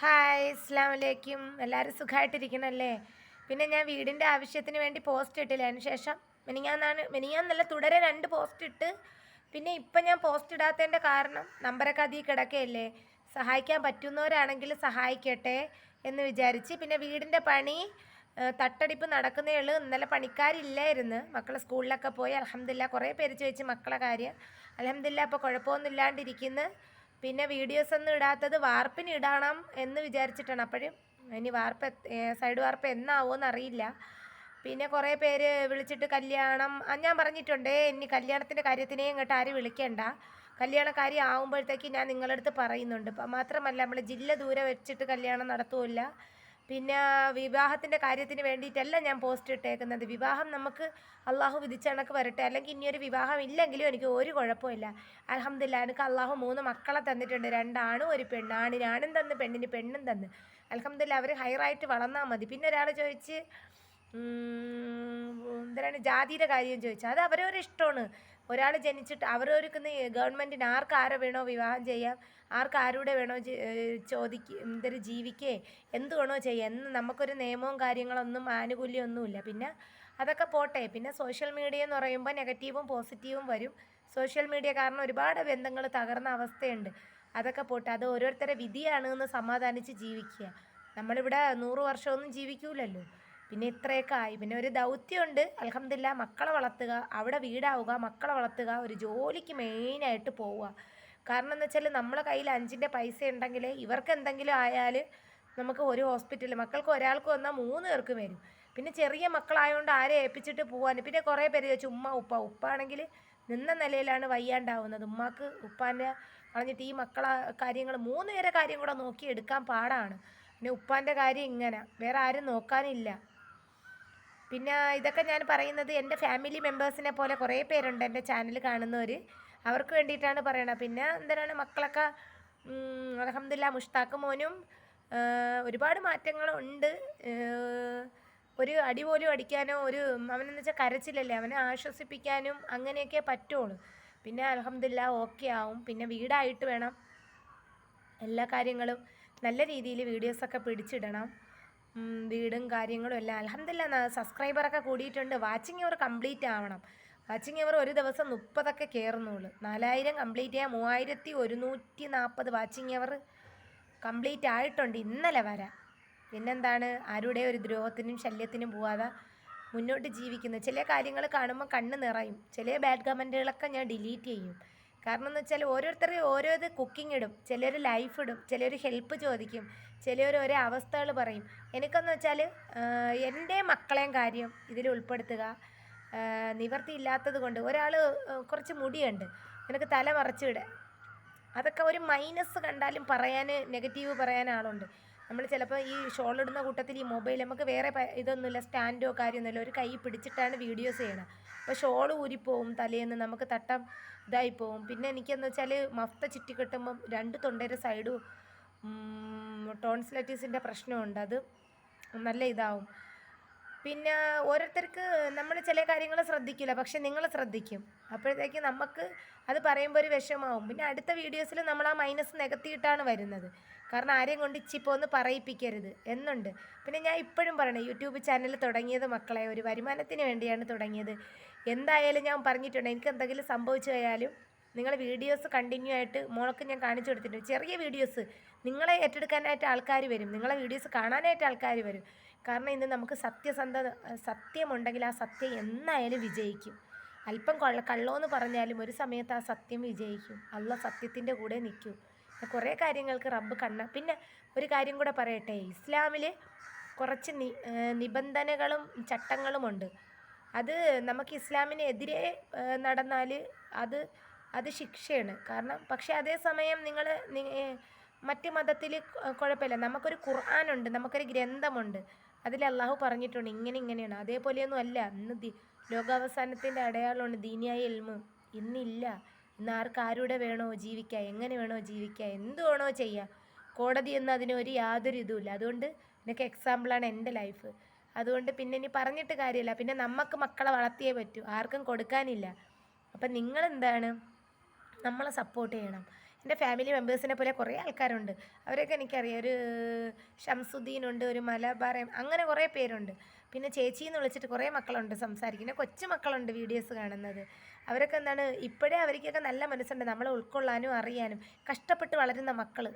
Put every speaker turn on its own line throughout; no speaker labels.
Hi അസ്സാം വലൈക്കും എല്ലാവരും സുഖമായിട്ടിരിക്കണല്ലേ പിന്നെ ഞാൻ വീടിന്റെ ആവശ്യത്തിന് വേണ്ടി പോസ്റ്റ് ഇട്ടില്ല? അതിന് ശേഷം മിനിങ്ങാന്നാണ് മിനിങ്ങാന്നല്ല തുടരെ രണ്ട് പോസ്റ്റ് ഇട്ട്. പിന്നെ ഇപ്പം ഞാൻ പോസ്റ്റ് ഇടാത്തതിന്റെ കാരണം നമ്പരൊക്കെ അതിൽ കിടക്കുകയല്ലേ സഹായിക്കാൻ പറ്റുന്നവരാണെങ്കിൽ സഹായിക്കട്ടെ എന്ന് വിചാരിച്ച് പിന്നെ വീടിന്റെ പണി തട്ടടിപ്പ് നടക്കുന്നേ ഉള്ളൂ. ഇന്നലെ പണിക്കാരില്ലായിരുന്നു. മക്കൾ സ്കൂളിലൊക്കെ പോയി അലഹമില്ല കുറേ പേര് ചോദിച്ച് മക്കളെ കാര്യം. അലഹമില്ല അപ്പോൾ കുഴപ്പമൊന്നും ഇല്ലാണ്ടിരിക്കുന്നു. പിന്നെ വീഡിയോസ് ഒന്നും ഇടാത്തത് വാർപ്പിന് ഇടണം എന്ന് വിചാരിച്ചിട്ടാണ്. അപ്പോഴും ഇനി വാർപ്പ് സൈഡ് വാർപ്പ് എന്നാവുമെന്ന് അറിയില്ല പിന്നെ കുറേ പേര് വിളിച്ചിട്ട് കല്യാണം ഞാൻ പറഞ്ഞിട്ടുണ്ട് ഇനി കല്യാണത്തിന്റെ കാര്യത്തിനെയും ഇങ്ങോട്ട് ആരും വിളിക്കേണ്ട. കല്യാണ കാര്യം ആവുമ്പോഴത്തേക്ക് ഞാൻ നിങ്ങളടുത്ത് പറയുന്നുണ്ട്. മാത്രമല്ല നമ്മൾ ജില്ല ദൂരെ വെച്ചിട്ട് കല്യാണം നടത്തുമില്ല പിന്നെ വിവാഹത്തിന്റെ കാര്യത്തിന് വേണ്ടിയിട്ടല്ല ഞാൻ പോസ്റ്റ് ഇട്ടേക്കുന്നത്. വിവാഹം നമുക്ക് അള്ളാഹു വിധിച്ചണക്ക് വരട്ടെ. അല്ലെങ്കിൽ ഇനിയൊരു വിവാഹം ഇല്ലെങ്കിലും എനിക്ക് ഒരു കുഴപ്പമില്ല അലഹമില്ല എനിക്ക് അള്ളാഹു മൂന്ന് മക്കളെ തന്നിട്ടുണ്ട്. രണ്ടാണും ഒരു പെണ്ണ്. ആണിന് ആണും തന്ന് പെണ്ണിന് പെണ്ണും തന്ന്. അലഹമില്ല അവർ ഹയറായിട്ട് വളർന്നാൽ മതി. പിന്നെ ഒരാൾ ചോദിച്ച് എന്താണ് ജാതിയുടെ കാര്യം ചോദിച്ചാൽ അത് അവരവരുടെ ഇഷ്ടമാണ്. ഒരാൾ ജനിച്ചിട്ട് അവരൊരുക്കുന്ന ഗവൺമെന്റിന് ആർക്ക് ആരെ വേണോ വിവാഹം ചെയ്യാം ആർക്ക് ആരുടെ വേണോ ചോദിക്കുക എന്തൊരു ജീവിക്കേ എന്ത് വേണോ ചെയ്യാം. എന്ന് നമുക്കൊരു നിയമവും കാര്യങ്ങളൊന്നും ആനുകൂല്യമൊന്നുമില്ല. പിന്നെ അതൊക്കെ പോട്ടെ. പിന്നെ സോഷ്യൽ മീഡിയ എന്ന് പറയുമ്പോൾ നെഗറ്റീവും പോസിറ്റീവും വരും. സോഷ്യൽ മീഡിയ കാരണം ഒരുപാട് ബന്ധങ്ങൾ തകർന്ന അവസ്ഥയുണ്ട്. അതൊക്കെ പോട്ടെ. അത് ഓരോരുത്തരുടെ വിധിയാണ് എന്ന് സമാധാനിച്ച് ജീവിക്കുക. നമ്മളിവിടെ നൂറ് വർഷമൊന്നും ജീവിക്കൂലല്ലോ. പിന്നെ ഇത്രയൊക്കെ ആയി. പിന്നെ ഒരു ദൗത്യമുണ്ട്. അലഹമില്ല മക്കളെ വളർത്തുക അവിടെ വീടാവുക മക്കളെ വളർത്തുക ഒരു ജോലിക്ക് മെയിനായിട്ട് പോവുക. കാരണം എന്ന് വെച്ചാൽ നമ്മളെ കയ്യിൽ അഞ്ചിന്റെ പൈസ ഉണ്ടെങ്കിൽ ഇവർക്ക് എന്തെങ്കിലും ആയാൽ നമുക്ക് ഒരു ഹോസ്പിറ്റൽ മക്കൾക്ക് ഒരാൾക്ക് വന്നാൽ മൂന്ന് പേർക്ക് വരും. പിന്നെ ചെറിയ മക്കളായതുകൊണ്ട് ആരെ ഏൽപ്പിച്ചിട്ട് പോകാൻ പിന്നെ കുറേ പേര് ചോദിച്ചു ഉമ്മ ഉപ്പ ഉപ്പാണെങ്കിൽ നിന്ന നിലയിലാണ് വയ്യാണ്ടാവുന്നത്. ഉമ്മാക്ക് ഉപ്പാന്റെ കളഞ്ഞിട്ട് ഈ മക്കളെ കാര്യങ്ങൾ മൂന്ന് പേരെ കാര്യം കൂടെ നോക്കി എടുക്കാൻ പാടാണ്. പിന്നെ ഉപ്പാന്റെ കാര്യം ഇങ്ങനെ. വേറെ ആരും നോക്കാനില്ല. പിന്നെ ഇതൊക്കെ ഞാൻ പറയുന്നത് എന്റെ ഫാമിലി മെമ്പേഴ്സിനെ പോലെ കുറേ പേരുണ്ട് എന്റെ ചാനൽ കാണുന്നവർ അവർക്ക് വേണ്ടിയിട്ടാണ് പറയണത് പിന്നെ എന്തിനാണ് മക്കളൊക്കെ അലഹമില്ല മുഷ്താഖ് മോനും ഒരുപാട് മാറ്റങ്ങളുണ്ട്. ഒരു അടി പോലും അടിക്കാനോ ഒരു അവനെന്ന് വെച്ചാൽ കരച്ചിലല്ലേ അവനെ ആശ്വസിപ്പിക്കാനും അങ്ങനെയൊക്കെ പറ്റുള്ളൂ. പിന്നെ അലഹമില്ല ഓക്കെ ആവും. പിന്നെ വീടായിട്ട് വേണം എല്ലാ കാര്യങ്ങളും. നല്ല രീതിയിൽ വീഡിയോസൊക്കെ പിടിച്ചിടണം. വീടും കാര്യങ്ങളും എല്ലാം. അലഹമില്ല സബ്സ്ക്രൈബറൊക്കെ കൂടിയിട്ടുണ്ട്. വാച്ചിങ് അവർ കംപ്ലീറ്റ് ആവണം. വാച്ചിങ് അവർ ഒരു ദിവസം മുപ്പതൊക്കെ കയറുന്നുള്ളൂ നാലായിരം കംപ്ലീറ്റ് ചെയ്യാൻ മൂവായിരത്തി ഒരുന്നൂറ്റി നാൽപ്പത് വാച്ചിങ് അവർ കംപ്ലീറ്റ് ആയിട്ടുണ്ട്. ഇന്നലെ വരെ. പിന്നെന്താണ്? ആരുടെ ഒരു ദ്രോഹത്തിനും ശല്യത്തിനും പോവാതെ മുന്നോട്ട് ജീവിക്കുന്നത് ചില കാര്യങ്ങൾ കാണുമ്പോൾ കണ്ണ് നിറയും. ചില ബാഡ് കമന്റുകളൊക്കെ ഞാൻ ഡിലീറ്റ് ചെയ്യും. കാരണം എന്ന് വെച്ചാൽ ഓരോരുത്തരെയും ഓരോ കുക്കിംഗ് ഇടും. ചിലർ ലൈഫ് ഇടും. ചിലർ ഹെൽപ്പ് ചോദിക്കും. ചിലർ ഓരോ അവസ്ഥകൾ പറയും. എനിക്കെന്ന് വെച്ചാൽ എന്റെ മക്കളെയും കാര്യം ഇതിൽ ഉൾപ്പെടുത്തുക നിവർത്തിയില്ലാത്തത് കൊണ്ട് ഒരാൾ കുറച്ച് മുടിയുണ്ട് നിനക്ക് തല മറച്ചിട. അതൊക്കെ ഒരു മൈനസ് കണ്ടാലും പറയാൻ നെഗറ്റീവ് പറയാൻ ആളുണ്ട്. നമ്മൾ ചിലപ്പോൾ ഈ ഷോൾ ഇടുന്ന കൂട്ടത്തിൽ ഈ മൊബൈൽ നമുക്ക് വേറെ ഇതൊന്നുമില്ല സ്റ്റാൻഡോ കാര്യമൊന്നുമില്ല ഒരു കൈ പിടിച്ചിട്ടാണ് വീഡിയോസ് ചെയ്യണം. അപ്പോൾ ഷോൾ ഊരിപ്പോവും തലേന്ന് നമുക്ക് തട്ടം ഇതായി പോവും. പിന്നെ എനിക്കെന്ന് വെച്ചാൽ മഫ്ത ചുറ്റി കെട്ടുമ്പം രണ്ട് തൊണ്ടയുടെ സൈഡും ടോൺസിലറ്റീസിന്റെ പ്രശ്നമുണ്ട്. അത് നല്ല ഇതാവും. പിന്നെ ഓരോരുത്തർക്ക് നമ്മൾ ചില കാര്യങ്ങൾ ശ്രദ്ധിക്കില്ല പക്ഷെ നിങ്ങൾ ശ്രദ്ധിക്കും. അപ്പോഴത്തേക്ക് നമുക്ക് അത് പറയുമ്പോൾ ഒരു വിഷമാവും. പിന്നെ അടുത്ത വീഡിയോസിൽ നമ്മൾ ആ മൈനസ് നികത്തിയിട്ടാണ് വരുന്നത്. കാരണം ആരെയും കൊണ്ട് ഇച്ചിപ്പോൾ ഒന്ന് പറയിപ്പിക്കരുത് എന്നുണ്ട്. പിന്നെ ഞാൻ ഇപ്പോഴും പറയണേ യൂട്യൂബ് ചാനൽ തുടങ്ങിയത് മക്കളെ ഒരു വരുമാനത്തിന് വേണ്ടിയാണ് തുടങ്ങിയത്. എന്തായാലും ഞാൻ പറഞ്ഞിട്ടുണ്ട് എനിക്ക് എന്തെങ്കിലും സംഭവിച്ചു പോയാലും നിങ്ങൾ വീഡിയോസ് കണ്ടിന്യൂ ആയിട്ട് മോൾക്ക് ഞാൻ കാണിച്ചു കൊടുത്തിട്ടുണ്ട്. ചെറിയ വീഡിയോസ് നിങ്ങളെ ഏറ്റെടുക്കാനായിട്ട് ആൾക്കാർ വരും. നിങ്ങളെ വീഡിയോസ് കാണാനായിട്ട് ആൾക്കാർ വരും. കാരണം ഇന്ന് നമുക്ക് സത്യസന്ധ സത്യമുണ്ടെങ്കിൽ ആ സത്യം എന്നായാലും വിജയിക്കും. അല്പം കൊള്ള കള്ളമെന്ന് പറഞ്ഞാലും ഒരു സമയത്ത് ആ സത്യം വിജയിക്കും. അല്ല സത്യത്തിന്റെ കൂടെ നിൽക്കും. കുറേ കാര്യങ്ങൾക്ക് റബ്ബ് കണ്ണ. പിന്നെ ഒരു കാര്യം കൂടെ പറയട്ടെ. ഇസ്ലാമിൽ കുറച്ച് നി നിബന്ധനകളും ചട്ടങ്ങളുമുണ്ട്. അത് നമുക്ക് ഇസ്ലാമിനെതിരെ നടന്നാൽ അത് അത് ശിക്ഷയാണ്. കാരണം പക്ഷേ അതേസമയം നിങ്ങൾ മറ്റ് മതത്തിൽ കുഴപ്പമില്ല. നമുക്കൊരു ഖുർആാനുണ്ട് നമുക്കൊരു ഗ്രന്ഥമുണ്ട്. അതിൽ അള്ളാഹു പറഞ്ഞിട്ടുണ്ട് ഇങ്ങനെ ഇങ്ങനെയാണ്. അതേപോലെയൊന്നും അല്ല. ഇന്ന് ദി ലോകാവസാനത്തിന്റെ അടയാളമാണ് ദീനിയായ എൽമ് ഇന്നില്ല. ഇന്ന് ആർക്ക് ആരുടെ വേണോ ജീവിക്കുക എങ്ങനെ വേണോ ജീവിക്കുക എന്ത് വേണോ ചെയ്യാം? കോടതി എന്ന് അതിന് ഒരു യാതൊരു ഇതുമില്ല. അതുകൊണ്ട് എനിക്ക് എക്സാമ്പിളാണ് എന്റെ ലൈഫ് അതുകൊണ്ട് പിന്നെ ഇനി പറഞ്ഞിട്ട് കാര്യമില്ല. പിന്നെ നമുക്ക് മക്കളെ വളർത്തിയേ പറ്റൂ. ആർക്കും കൊടുക്കാനില്ല. അപ്പം നിങ്ങളെന്താണ്? നമ്മളെ സപ്പോർട്ട് ചെയ്യണം. എന്റെ ഫാമിലി മെമ്പേഴ്സിനെ പോലെ കുറേ ആൾക്കാരുണ്ട്. അവരൊക്കെ എനിക്കറിയാം. ഒരു ഷംസുദ്ദീനുണ്ട് ഒരു മലബാർ അങ്ങനെ കുറേ പേരുണ്ട്. പിന്നെ ചേച്ചി എന്ന് വിളിച്ചിട്ട് കുറേ മക്കളുണ്ട് സംസാരിക്കുന്ന കൊച്ചു മക്കളുണ്ട് വീഡിയോസ് കാണുന്നത്. അവരൊക്കെ എന്താണ് ഇപ്പോഴേ അവർക്കൊക്കെ നല്ല മനസ്സുണ്ട്. നമ്മളെ ഉൾക്കൊള്ളാനും അറിയാനും. കഷ്ടപ്പെട്ട് വളരുന്ന മക്കൾ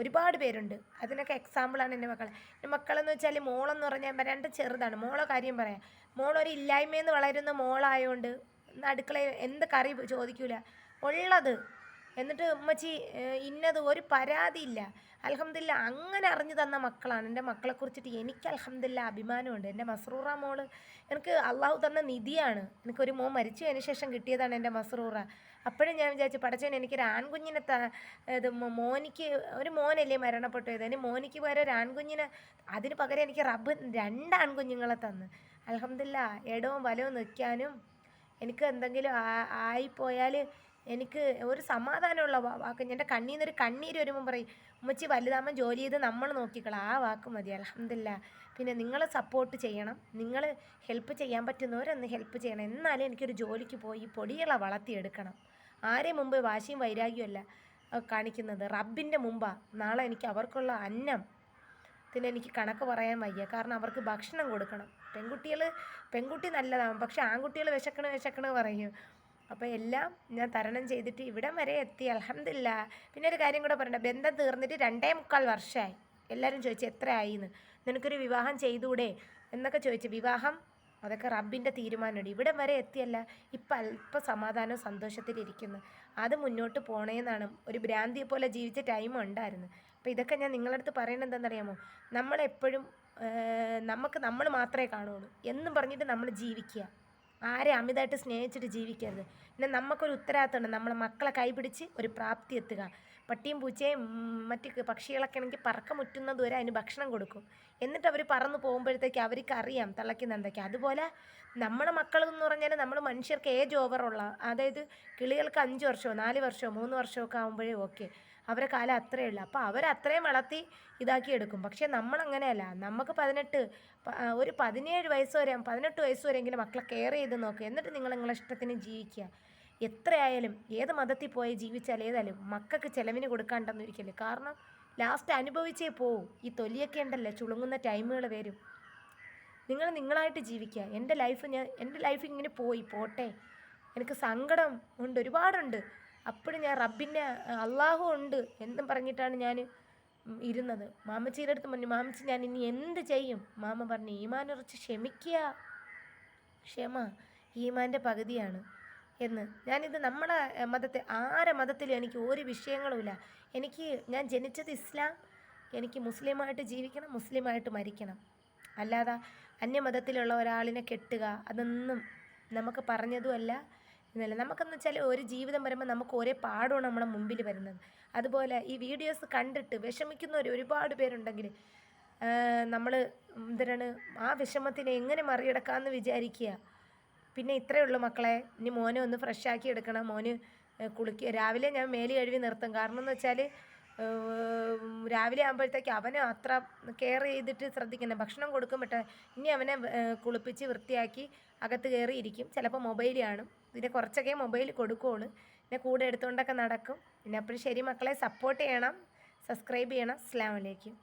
ഒരുപാട് പേരുണ്ട്. അതിനൊക്കെ എക്സാമ്പിളാണ് എന്റെ മക്കൾ എന്റെ മക്കളെന്ന് വെച്ചാൽ മോളെന്ന് പറഞ്ഞാൽ രണ്ട് ചെറുതാണ്. മോളെ കാര്യം പറയാം. മോളൊരു ഇല്ലായ്മയിൽ നിന്ന് വളരുന്ന മോളായതുകൊണ്ട് അടുക്കളയിൽ എന്ത് കറി ചോദിക്കൂല. ഉള്ളത്. എന്നിട്ട് ഉമ്മച്ചി ഇന്നത് ഒരു പരാതിയില്ല. അലഹമ്മദില്ല അങ്ങനെ അറിഞ്ഞു തന്ന മക്കളാണ്. എന്റെ മക്കളെ കുറിച്ചിട്ട് എനിക്ക് അലഹമ്മദില്ല അഭിമാനമുണ്ട്. എന്റെ മസ്റൂറ മോൾ എനിക്ക് അള്ളാഹു തന്ന നിധിയാണ്. എനിക്കൊരു മോൻ മരിച്ചതിന് ശേഷം കിട്ടിയതാണ് എന്റെ മസ്റൂറ. അപ്പോഴും ഞാൻ വിചാരിച്ചു പടച്ചവൻ എനിക്കൊരു ആൺകുഞ്ഞിനെ ത ഇത് മോനിക്ക് ഒരു മോനല്ലേ മരണപ്പെട്ടു അതിന് മോനിക്ക് പകരം ഒരു ആൺകുഞ്ഞിനെ അതിന് പകരം എനിക്ക് റബ്ബ് രണ്ട് ആൺകുഞ്ഞുങ്ങളെ തന്ന്. അലഹമ്മദില്ല ഇടവും വലവും നിൽക്കാനും എനിക്ക് എന്തെങ്കിലും ആയിപ്പോയാൽ എനിക്ക് ഒരു സമാധാനമുള്ള വാക്ക്. എന്റെ കണ്ണീന്ന് ഒരു കണ്ണീര് വരുമ്പോൾ പറയും ഉമ്മച്ചി വലുതാമ്മ ജോലി ചെയ്ത് നമ്മൾ നോക്കിക്കളാം. ആ വാക്ക് മതി. അലഹമില്ല പിന്നെ നിങ്ങൾ സപ്പോർട്ട് ചെയ്യണം. നിങ്ങൾ ഹെൽപ്പ് ചെയ്യാൻ പറ്റുന്നവരൊന്ന് ഹെൽപ്പ് ചെയ്യണം. എന്നാലേ എനിക്കൊരു ജോലിക്ക് പോയി പൊടികളെ വളർത്തിയെടുക്കണം. ആരെ മുമ്പ് വാശിയും വൈരാഗ്യമല്ല കാണിക്കുന്നത്? റബ്ബിന്റെ മുമ്പാണ് നാളെ എനിക്ക് അവർക്കുള്ള അന്നം. പിന്നെ എനിക്ക് കണക്ക് പറയാൻ വയ്യ. കാരണം അവർക്ക് ഭക്ഷണം കൊടുക്കണം. പെൺകുട്ടികൾ പെൺകുട്ടി നല്ലതാണ് പക്ഷെ ആൺകുട്ടികൾ വിശക്കണ വിശക്കണ പറയും. അപ്പോൾ എല്ലാം ഞാൻ തരണം ചെയ്തിട്ട് ഇവിടം വരെ എത്തി. അലഹമില്ല പിന്നെ ഒരു കാര്യം കൂടെ പറയണ്ട. ബന്ധം തീർന്നിട്ട് രണ്ടേ മുക്കാൽ വർഷമായി എല്ലാവരും ചോദിച്ചു എത്ര നിനക്കൊരു വിവാഹം ചെയ്തുകൂടെ എന്നൊക്കെ ചോദിച്ചു. വിവാഹം അതൊക്കെ റബ്ബിന്റെ തീരുമാനമുണ്ട് ഇവിടെ വരെ എത്തിയല്ല. ഇപ്പം അല്പ സമാധാനവും സന്തോഷത്തിലിരിക്കുന്നു അത് മുന്നോട്ട് പോണേന്നാണ്. ഒരു ഭ്രാന്തിയെ പോലെ ജീവിച്ച ടൈം ഉണ്ടായിരുന്നു. അപ്പോൾ ഇതൊക്കെ ഞാൻ നിങ്ങളുടെ അടുത്ത് എന്താണെന്നറിയാമോ? നമ്മളെപ്പോഴും നമുക്ക് നമ്മൾ മാത്രമേ കാണുള്ളൂ. എന്നും പറഞ്ഞിട്ട് നമ്മൾ ജീവിക്കുക. ആരെ അമിതമായിട്ട് സ്നേഹിച്ചിട്ട് ജീവിക്കരുത്. പിന്നെ നമുക്കൊരു ഉത്തരവാദിത്തമുണ്ട്. നമ്മളെ മക്കളെ കൈപിടിച്ച് ഒരു പ്രാപ്തി എത്തുക. പട്ടിയും പൂച്ചയും മറ്റ് പക്ഷികളൊക്കെ ആണെങ്കിൽ പറക്കമുറ്റുന്നത് വരെ അതിന് ഭക്ഷണം കൊടുക്കും. എന്നിട്ട് അവർ പറന്ന് പോകുമ്പോഴത്തേക്ക് അവർക്ക് അറിയാം തിളയ്ക്കുന്ന എന്തൊക്കെ. അതുപോലെ നമ്മുടെ മക്കൾ എന്ന് പറഞ്ഞാൽ നമ്മൾ മനുഷ്യർക്ക് ഏജ് ഓവറുള്ള അതായത് കിളികൾക്ക് അഞ്ച് വർഷമോ നാല് വർഷമോ മൂന്ന് വർഷമൊക്കെ ആകുമ്പോഴേ ഓക്കെ അവരെ കാലം അത്രയേ ഉള്ളൂ. അപ്പോൾ അവരത്രയും വളർത്തി ഇതാക്കി എടുക്കും. പക്ഷേ നമ്മളങ്ങനെയല്ല. നമുക്ക് പതിനെട്ട് ഒരു പതിനേഴ് വയസ്സ് വരെ പതിനെട്ട് വയസ്സ് വരെയെങ്കിലും മക്കളെ കെയർ ചെയ്ത് നോക്കുക എന്നിട്ട് നിങ്ങൾ നിങ്ങളെ ഇഷ്ടത്തിന് ജീവിക്കുക. എത്രയായാലും ഏത് മതത്തിൽ പോയി ജീവിച്ചാൽ ഏതായാലും മക്കൾക്ക് ചിലവിന് കൊടുക്കാണ്ടെന്ന് ഒരിക്കലും. കാരണം ലാസ്റ്റ് അനുഭവിച്ചേ പോവും. ഈ തൊലിയൊക്കെ ഉണ്ടല്ലേ ചുളുങ്ങുന്ന ടൈമുകൾ വരും. നിങ്ങൾ നിങ്ങളായിട്ട് ജീവിക്കുക. എന്റെ ലൈഫ് ഞാൻ എന്റെ ലൈഫ് ഇങ്ങനെ പോയി പോട്ടെ. എനിക്ക് സങ്കടം ഉണ്ട് ഒരുപാടുണ്ട്. അപ്പോഴും ഞാൻ റബ്ബിന്റെ അള്ളാഹു ഉണ്ട് എന്നും പറഞ്ഞിട്ടാണ് ഞാൻ ഇരുന്നത്. മാമച്ചിയുടെ അടുത്ത് പറഞ്ഞു മാമച്ചി ഞാൻ ഇനി എന്ത് ചെയ്യും? മാമ പറഞ്ഞു ഈമാനുറച്ച് ക്ഷമിക്കുക. ക്ഷമ ഈമാന്റെ പകുതിയാണ്. എന്ന്. ഞാനിത് നമ്മുടെ മതത്തെ ആരെ മതത്തിലും എനിക്ക് ഒരു വിഷയങ്ങളുമില്ല എനിക്ക് ഞാൻ ജനിച്ചത് ഇസ്ലാം. എനിക്ക് മുസ്ലിമായിട്ട് ജീവിക്കണം മുസ്ലിമായിട്ട് മരിക്കണം. അല്ലാതെ അന്യമതത്തിലുള്ള ഒരാളിനെ കെട്ടുക അതൊന്നും നമുക്ക് പറഞ്ഞതുമല്ല. എന്നല്ല നമുക്കെന്ന് വെച്ചാൽ ഒരു ജീവിതം വരുമ്പോൾ നമുക്ക് ഒരേ പാടമാണ് നമ്മുടെ മുമ്പിൽ വരുന്നത്. അതുപോലെ ഈ വീഡിയോസ് കണ്ടിട്ട് വിഷമിക്കുന്നവർ ഒരുപാട് പേരുണ്ടെങ്കിൽ നമ്മൾ എന്തിനാണ് ആ വിഷമത്തിനെ എങ്ങനെ മറികടക്കാമെന്ന് വിചാരിക്കുക. പിന്നെ ഇത്രയേ ഉള്ളൂ മക്കളെ. ഇനി മോനെ ഒന്ന് ഫ്രഷ് ആക്കി എടുക്കണം. മോന് കുളിക്കുക രാവിലെ ഞാൻ മേൽ കഴുകി നിർത്തും. കാരണം എന്ന് വെച്ചാൽ രാവിലെ ആകുമ്പോഴത്തേക്ക് അവനെ അത്ര കെയർ ചെയ്തിട്ട് ശ്രദ്ധിക്കണം ഭക്ഷണം കൊടുക്കും പക്ഷേ ഇനി അവനെ കുളിപ്പിച്ച് വൃത്തിയാക്കി അകത്ത് കയറിയിരിക്കും ചിലപ്പോൾ മൊബൈൽ കാണും. പിന്നെ കുറച്ചൊക്കെ മൊബൈൽ കൊടുക്കുകയുള്ളൂ പിന്നെ കൂടെ എടുത്തുകൊണ്ടൊക്കെ നടക്കും. പിന്നെ അപ്പോഴും ശരി മക്കളെ സപ്പോർട്ട് ചെയ്യണം. സബ്സ്ക്രൈബ് ചെയ്യണം. അസ്ലാമലേക്കും